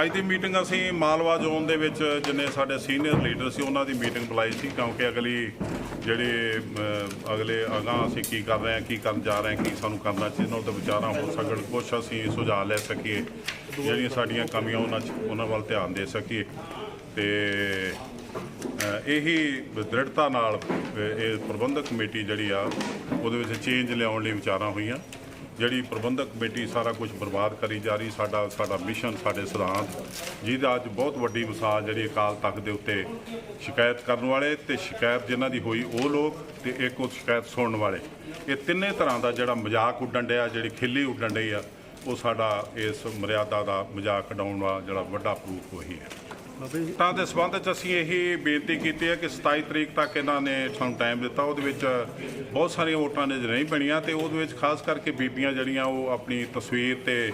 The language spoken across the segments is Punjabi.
ਅੱਜ ਦੀ ਮੀਟਿੰਗ ਅਸੀਂ ਮਾਲਵਾ ਜ਼ੋਨ ਦੇ ਵਿੱਚ ਜਿੰਨੇ ਸਾਡੇ ਸੀਨੀਅਰ ਲੀਡਰ ਸੀ, ਉਹਨਾਂ ਦੀ ਮੀਟਿੰਗ ਬੁਲਾਈ ਸੀ, ਕਿਉਂਕਿ ਅਗਲੀ ਜਿਹੜੇ ਅਗਲੇ ਅਗਾਂਹ ਅਸੀਂ ਕੀ ਕਰ ਰਹੇ ਹਾਂ, ਕੀ ਕਰਨ ਜਾ ਰਹੇ ਹਾਂ, ਕੀ ਸਾਨੂੰ ਕਰਨਾ ਚਾਹੀਦਾ ਉਹ ਤੇ ਵਿਚਾਰਾਂ ਹੋ ਸਕਣ ਕੁਛ ਅਸੀਂ ਸੁਝਾਅ ਲੈ ਸਕੀਏ, ਜਿਹੜੀਆਂ ਸਾਡੀਆਂ ਕਮੀਆਂ ਉਹਨਾਂ 'ਚ, ਉਹਨਾਂ ਵੱਲ ਧਿਆਨ ਦੇ ਸਕੀਏ। ਤੇ ਇਹੀ ਦ੍ਰਿੜਤਾ ਨਾਲ ਇਹ ਪ੍ਰਬੰਧਕ ਕਮੇਟੀ ਜਿਹੜੀ ਆ, ਉਹਦੇ ਵਿੱਚ ਚੇਂਜ ਲਿਆਉਣ ਲਈ ਵਿਚਾਰਾਂ ਹੋਈਆਂ। ਜਿਹੜੀ ਪ੍ਰਬੰਧਕ ਕਮੇਟੀ ਸਾਰਾ ਕੁਝ ਬਰਬਾਦ ਕਰੀ ਜਾ ਰਹੀ, ਸਾਡਾ ਸਾਡਾ ਮਿਸ਼ਨ, ਸਾਡੇ ਸਿਧਾਂਤ, ਜਿਹਦਾ ਅੱਜ ਬਹੁਤ ਵੱਡੀ ਮਿਸਾਲ ਜਿਹੜੀ ਅਕਾਲ ਤਖਤ ਦੇ ਉੱਤੇ ਸ਼ਿਕਾਇਤ ਕਰਨ ਵਾਲੇ ਤੇ ਸ਼ਿਕਾਇਤ ਜਿਨ੍ਹਾਂ ਦੀ ਹੋਈ ਉਹ ਲੋਕ ਤੇ ਇੱਕ ਉਹ ਸ਼ਿਕਾਇਤ ਸੁਣਨ ਵਾਲੇ। ਇਹ ਤਿੰਨੇ ਤਰ੍ਹਾਂ ਦਾ ਜਿਹੜਾ ਮਜ਼ਾਕ ਉੱਡਣ ਡਿਆ, ਜਿਹੜੀ ਖਿੱਲੀ ਉੱਡਣ ਡਈ ਆ, ਉਹ ਸਾਡਾ ਇਸ ਮਰਿਆਦਾ ਦਾ ਮਜ਼ਾਕ ਉਡਾਉਣ ਵਾਲਾ ਜਿਹੜਾ ਵੱਡਾ ਪ੍ਰੂਫ ਉਹੀ ਹੈ। ਤਾਂ ਦੇ ਸਬੰਧ ਚ ਅਸੀਂ ਇਹੀ ਬੇਨਤੀ ਕੀਤੀ ਹੈ ਕਿ 27 ਤਰੀਕ ਤੱਕ ਇਹਨਾਂ ਨੇ ਸਾਨੂੰ ਟਾਈਮ ਦਿੱਤਾ। ਉਹਦੇ ਵਿੱਚ ਬਹੁਤ ਸਾਰੀਆਂ ਵੋਟਾਂ ਨੇ ਨਹੀਂ ਬਣੀਆਂ ਤੇ ਉਹਦੇ ਵਿੱਚ ਖਾਸ ਕਰਕੇ ਬੀਬੀਆਂ ਜਿਹੜੀਆਂ ਉਹ ਆਪਣੀ ਤਸਵੀਰ ਤੇ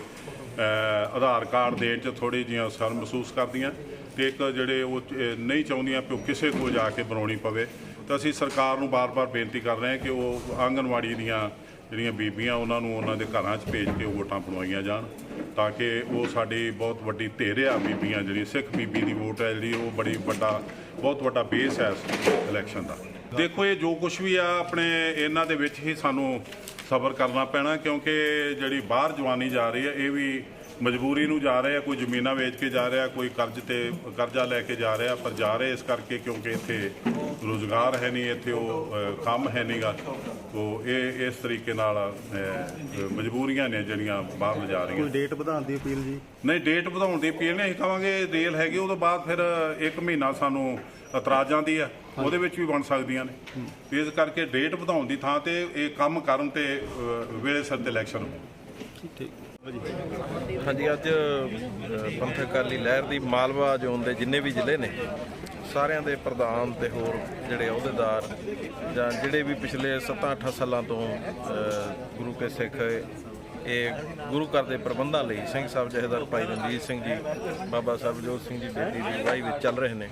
ਆਧਾਰ ਕਾਰਡ ਦੇਣ ਚ ਥੋੜੀ ਜਿਹੀਆਂ ਸਰ ਮਹਿਸੂਸ ਕਰਦੀਆਂ ਤੇ ਇੱਕ ਜਿਹੜੇ ਉਹ ਨਹੀਂ ਚਾਹੁੰਦੀਆਂ ਕਿ ਉਹ ਕਿਸੇ ਕੋਲ ਜਾ ਕੇ ਬਣਾਉਣੀ ਪਵੇ। ਤਾਂ ਅਸੀਂ ਸਰਕਾਰ ਨੂੰ ਬਾਰ-ਬਾਰ ਬੇਨਤੀ ਕਰ ਰਹੇ ਹਾਂ ਕਿ ਉਹ ਆਂਗਨਵਾੜੀ ਦੀਆਂ ਜਿਹੜੀਆਂ ਬੀਬੀਆਂ ਉਹਨਾਂ ਨੂੰ ਉਹਨਾਂ ਦੇ ਘਰਾਂ 'ਚ ਭੇਜ ਕੇ ਉਹ ਵੋਟਾਂ ਬਣਵਾਈਆਂ ਜਾਣ, ਤਾਂ ਕਿ ਉਹ ਸਾਡੀ ਬਹੁਤ ਵੱਡੀ ਧਿਰ ਆ ਬੀਬੀਆਂ ਜਿਹੜੀ, ਸਿੱਖ ਬੀਬੀ ਦੀ ਵੋਟ ਹੈ ਜਿਹੜੀ, ਉਹ ਬੜੀ ਵੱਡਾ, ਬਹੁਤ ਵੱਡਾ ਬੇਸ ਹੈ ਇਸ ਇਲੈਕਸ਼ਨ ਦਾ। ਦੇਖੋ ਇਹ ਜੋ ਕੁਝ ਵੀ ਆ, ਆਪਣੇ ਇਹਨਾਂ ਦੇ ਵਿੱਚ ਹੀ ਸਾਨੂੰ ਸਬਰ ਕਰਨਾ ਪੈਣਾ, ਕਿਉਂਕਿ ਜਿਹੜੀ ਬਾਹਰ ਜਵਾਨੀ ਜਾ ਰਹੀ ਹੈ, ਇਹ ਵੀ ਮਜਬੂਰੀ ਨੂੰ ਜਾ ਰਹੇ ਆ ਕੋਈ ਜ਼ਮੀਨਾਂ ਵੇਚ ਕੇ ਜਾ ਰਿਹਾ ਕੋਈ ਕਰਜ਼ ਤੇ ਕਰਜ਼ਾ ਲੈ ਕੇ ਜਾ ਰਿਹਾ ਪਰ ਜਾ ਰਹੇ ਇਸ ਕਰਕੇ ਕਿਉਂਕਿ ਇੱਥੇ ਰੋਜ਼ਗਾਰ ਹੈ ਨਹੀਂ ਇੱਥੇ ਉਹ ਕੰਮ ਹੈ ਨਹੀਂਗਾ। ਤੋ ਇਹ ਇਸ ਤਰੀਕੇ ਨਾਲ ਮਜਬੂਰੀਆਂ ਨੇ ਜਿਹੜੀਆਂ ਬਾਹਰ ਲਿਜਾ ਰਹੀਆਂ। ਕੋਈ ਡੇਟ ਵਧਾਉਣ ਦੀ ਅਪੀਲ ਜੀ? ਨਹੀਂ ਡੇਟ ਵਧਾਉਣ ਦੀ ਅਪੀਲ ਨਹੀਂ ਅਸੀਂ ਕਹਾਂਗੇ ਰੇਲ ਹੈਗੀ ਉਹ ਤੋਂ ਬਾਅਦ ਫਿਰ ਇੱਕ ਮਹੀਨਾ ਸਾਨੂੰ ਇਤਰਾਜ਼ਾਂ ਦੀ ਆ ਉਹਦੇ ਵਿੱਚ ਵੀ ਬਣ ਸਕਦੀਆਂ ਨੇ। ਇਸ ਕਰਕੇ ਡੇਟ ਵਧਾਉਣ ਦੀ ਥਾਂ ਤੇ ਇਹ ਕੰਮ ਕਰਨ ਤੇ ਵੇਲੇ ਸਿਰ ਤੇ ਇਲੈਕਸ਼ਨ ਹੋਵੇ ਠੀਕ। ਹਾਂਜੀ ਅੱਜ ਅ, ਪੰਥਕ ਅਕਾਲੀ ਲਹਿਰ ਦੀ ਮਾਲਵਾ ਜ਼ੋਨ ਦੇ ਜਿੰਨੇ ਵੀ ਜ਼ਿਲ੍ਹੇ ਨੇ ਸਾਰਿਆਂ ਦੇ ਪ੍ਰਧਾਨ ਤੇ ਹੋਰ ਜਿਹੜੇ ਅਹੁਦੇਦਾਰ ਜਾਂ ਜਿਹੜੇ ਵੀ ਪਿਛਲੇ 7-8 ਸਾਲਾਂ ਤੋਂ ਗੁਰੂ ਕੇ ਸਿੱਖ ਇਹ ਗੁਰੂ ਘਰ ਦੇ ਪ੍ਰਬੰਧਾਂ ਲਈ ਸਿੰਘ ਸਾਹਿਬ ਜਥੇਦਾਰ ਭਾਈ ਰਣਜੀਤ ਸਿੰਘ ਜੀ ਬਾਬਾ ਸਰਬਜੋਤ ਸਿੰਘ ਜੀ ਬੇਦੀ ਦੀ ਅਗਵਾਈ ਵਿੱਚ ਚੱਲ ਰਹੇ ਨੇ।